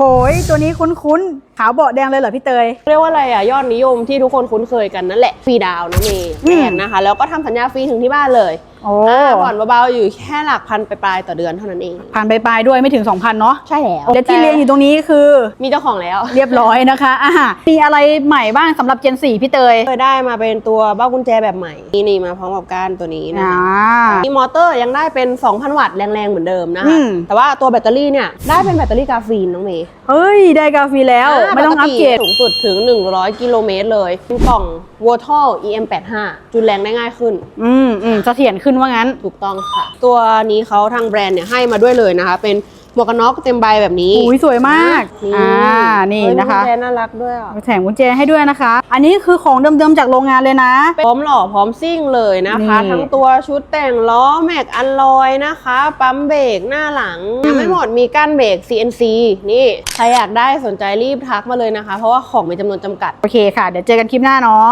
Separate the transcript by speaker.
Speaker 1: โหยตัวนี้คุ้นๆขาวเบาะแดงเลยเหรอพี่เตย
Speaker 2: เรียกว่าอะไรอะยอดนิยมที่ทุกคนคุ้นเคยกันนั่นแหละฟรีดาวน์นะเมย์
Speaker 1: อืม
Speaker 2: แรกนะคะ แล้วก็ทำสัญญาฟรีถึงที่บ้านเลย
Speaker 1: โอ้
Speaker 2: อ่าผ่อนเบาๆอยู่แค่หลักพันปลายๆต่อเดือนเท่านั้นเอง
Speaker 1: ผ่านไปปลายๆด้วยไม่ถึง 2,000 เนาะ
Speaker 2: ใช่แล้ว
Speaker 1: และที่เรียงอยู่ตรงนี้คือ
Speaker 2: มีเจ้าของแล้ว
Speaker 1: เรียบร้อยนะคะอ่ามีอะไรใหม่บ้างสำหรับ Gen 4พี่เตย
Speaker 2: เคยได้มาเป็นตัวเบ้ากุญแจแบบใหม่ นี่นี่มาพร้อมกับก้านตัวนี้นะ
Speaker 1: อ่า
Speaker 2: คะมีมอเตอร์ยังได้เป็น 2,000 วัตต์แรงๆเหมือนเดิมนะ
Speaker 1: อื
Speaker 2: คะ
Speaker 1: ม
Speaker 2: แต่ว่าตัวแบตเตอรี่เนี่ยได้เป็นแบตเตอรี่กาฟีนน้องเมย์
Speaker 1: เฮ้ย ได้กาแฟแล้วไม่ต้องอัปเกรด
Speaker 2: ปสูงสุดถึง 100 กิโลเมตรเลยเป็นกล่อง w a t e r EM85 จุนแรงได้ง่ายขึ้น
Speaker 1: อืมอืมเสถียรขึ้นว่างั้น
Speaker 2: ถูกต้องค่ะ ตัวนี้เขาทางแบรนด์เนี่ยให้มาด้วยเลยนะคะ เป็นหมวกกันน็อกเต็มใบแบบนี้
Speaker 1: อุ้ยสวยมาก
Speaker 2: นี่
Speaker 1: อ่า นี่
Speaker 2: เฮ้ย
Speaker 1: นะคะ
Speaker 2: กุญแจน่ารักด้วยอะ
Speaker 1: แถมกุญแจให้ด้วยนะคะ อันนี้คือของเดิมๆจากโรงงานเลยนะ
Speaker 2: พร้อมหล่อพร้อมซิ่งเลยนะคะ
Speaker 1: นี่
Speaker 2: ทั้งตัวชุดแต่งล้อแม็กอัลลอยนะคะ ปั๊มเบรกหน้าหลัง
Speaker 1: อืม
Speaker 2: ยังไม่หมดมีก้านเบรก CNC นี่ ใครอยากได้สนใจรีบทักมาเลยนะคะ เพราะว่าของมีจำนวนจำกัด
Speaker 1: โอเคค่ะ เดี๋ยวเจอกันคลิปหน้าเนาะ